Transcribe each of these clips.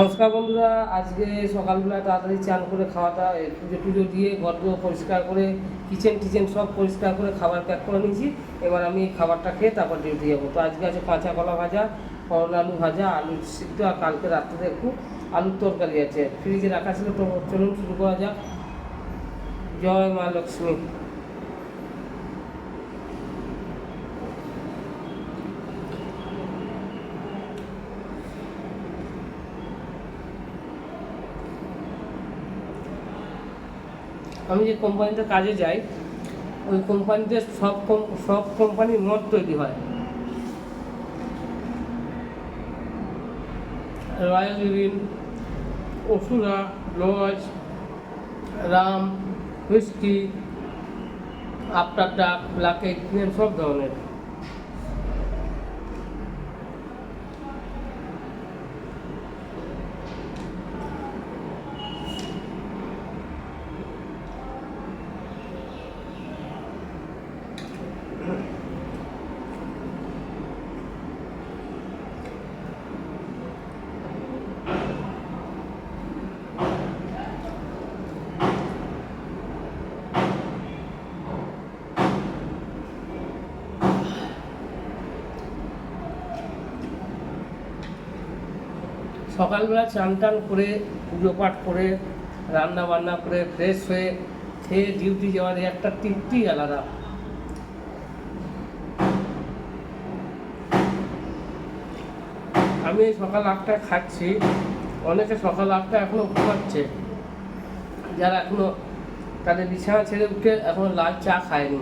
নমস্কার বন্ধুরা, আজকে সকালবেলা তাড়াতাড়ি চান করে খাওয়াটা পুজো টুজো দিয়ে ঘর পরিষ্কার করে, কিচেন টিচেন সব পরিষ্কার করে খাবার প্যাক করে নিয়েছি। এবার আমি খাবারটা খেয়ে তারপর ডিউটি যাব। তো আজকে আছে কাঁচা কলা ভাজা, করলা আলু ভাজা, আলু সিদ্ধ আর কালকে রাত্রে একটু আলুর তরকারি আছে। ফ্রিজে রাখা ছিল তো, চলুন শুরু করা যাক। জয় মা লক্ষ্মী। আমি যে কোম্পানিতে কাজে যাই, ওই কোম্পানিতে সব সব কোম্পানির মদ তৈরি হয়। রয়্যাল ইউরিন অসুরা, লজ, রাম, হুইস্কি আফটার ডাক লাকে সব ধরনের। সকালবেলা চান টান করে পুজো পাঠ করে, রান্না বান্না করে ফ্রেশ হয়ে খেয়ে ডিউটি যাওয়ার একটা তৃপ্তি আলাদা। আমি সকাল আটটায় খাচ্ছি। অনেকে সকাল আটটা এখনও ঘুমাচ্ছে। যারা এখনও তাদের বিছানা ছেড়ে উঠে এখনও লাল চা খায়নি।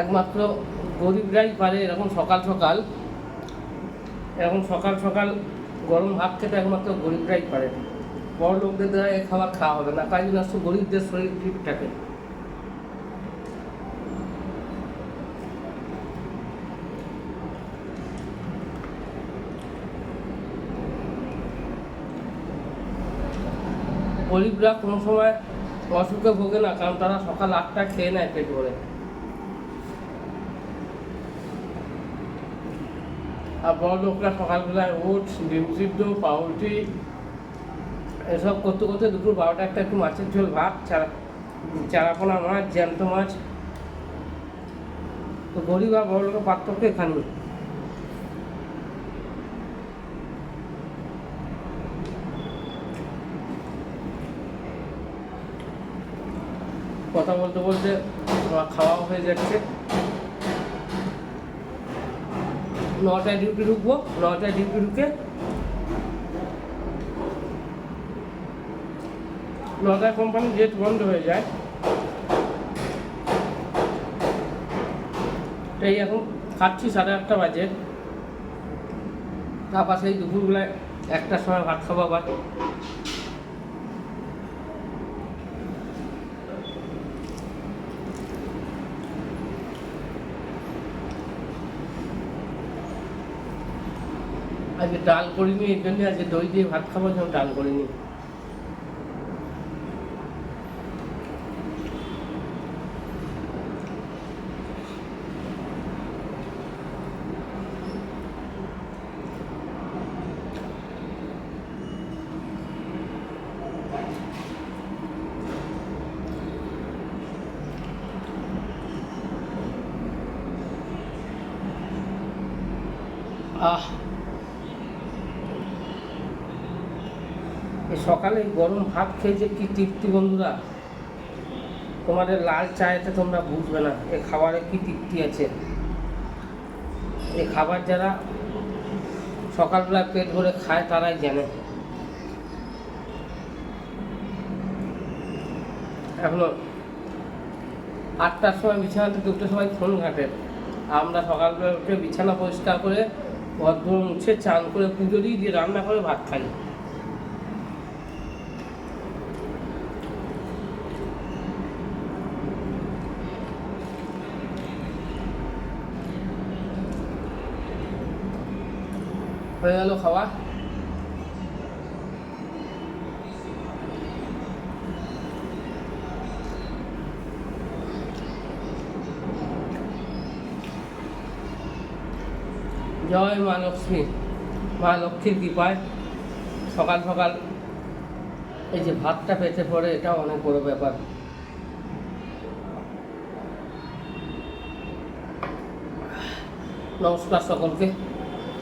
একমাত্র গরিবরাই পারে এরকম সকাল সকাল। এরকম সকাল সকাল গরম ভাত খেতে একমাত্র গরিবরাই পারে। বড় লোকদের দ্বারা এ খাবার খাওয়া হবে না, তাই জন্য গরিবদের শরীর ঠিক থাকে। গরিবরা কোনো সময় অসুখে ভোগে না, কারণ তারা সকাল আটটা খেয়ে নেয় পেট ভরে। বড় লোকরা সকালবেলায় ওটস ডিম সিদ্ধ, পাউরুটি, এসব করতে করতে দুপুর বারোটা একটা একটু মাছের ঝোল, ভাত, চারা, চারাপোনা মাছ, জ্যান্ত মাছ। তো গরিব আর বড় লোকের পার্থক্য এখানে কথা বলতে বলতে আমার খাওয়া হয়ে যাচ্ছে। নটায় ডিউটি ঢুকবো, নটায় ডিউটি ঢুকে নটায় কোম্পানির গেট বন্ধ হয়ে যায়। এই এখন খাচ্ছি সাড়ে আটটা বাজে। তারপর সেই দুপুরবেলায় একটার সময় ভাত খাব আবার। আজকে ডাল করিনি এই জন্য আজকে দই দিয়ে ভাত খাব যখন ডাল করিনি। আহ সকালে গরম ভাত খেয়ে যে কি তৃপ্তি বন্ধুরা? তোমাদের লাল চায়েতে তোমরা বুঝবে না এ খাবারে কি তৃপ্তি আছে। এই খাবার যারা সকালবেলা পেট ভরে খায় তারাই জানে। এখনও আটটার সময় বিছানা থেকে উঠে সবাই ফোন ঘাটে। আমরা সকালবেলা উঠে বিছানা পরিষ্কার করে ভদ্র মুছে চান করে পুজো দিই দিয়ে রান্না করে ভাত খাই। হয়ে গেল খাওয়া। জয় মা লক্ষ্মী। মা লক্ষ্মীর কৃপায় সকাল সকাল এই যে ভাতটা পেতে পড়ে এটা অনেক বড় ব্যাপার। নমস্কার সকলকে।